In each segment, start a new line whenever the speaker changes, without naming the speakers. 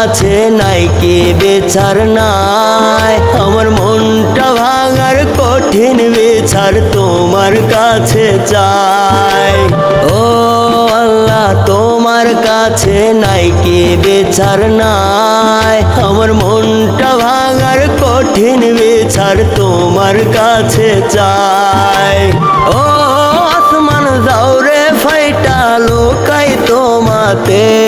কাছে নাই কি বেচার নাই। আমার মনটা ভাঙার কঠিন বেচার তোমার কাছে চাই। ও আল্লাহ, তোমার কাছে নাই কি বেচার নাই। আমার মনটা ভাঙার কঠিন বেচার তোমার কাছে চাই। ও আসমান যাওরে ফাইটা লোকাই তোমাতে।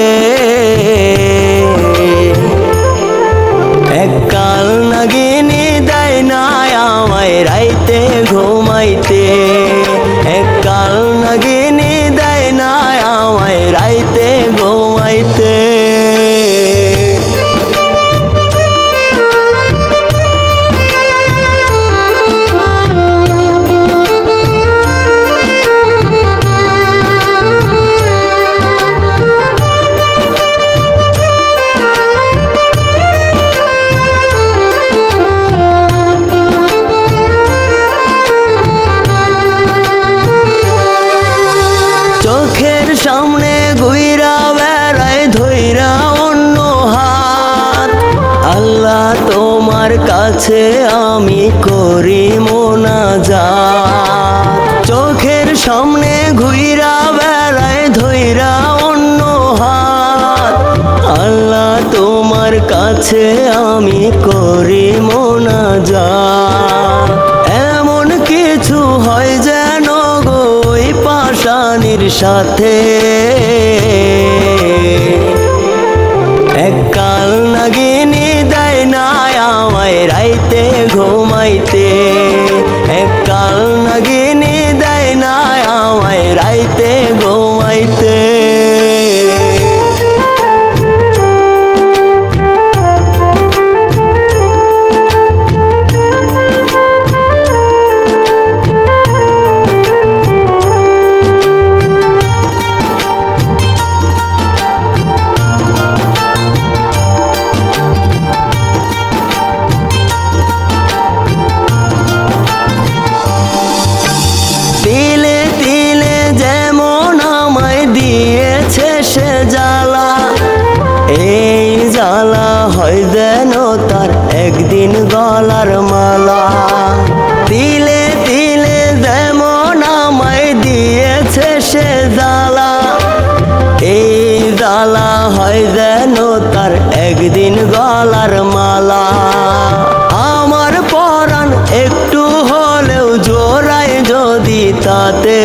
তোমার কাছে আমি করি মোনা যা চোখের সামনে ঘুইরা বেড়ায়, ধইরা অন্য হাত। আল্লাহ তোমার কাছে আমি করি মোনা যা এমন কিছু হয় যেন গো পাশানির সাথে। আমায় ঘুমাইতে এক কাল নগিনী দেয় না আমায় রাইতে ঘুমাইতে। এই জ্বালা হয় যেন তার একদিন গলার মালা। তিলে তিলে যেমন আমায় দিয়েছে সে জ্বালা। এই জ্বালা হয় যেন তার একদিন গলার মালা। আমার পরাণ একটু হলেও জোড়ায় যদি তাতে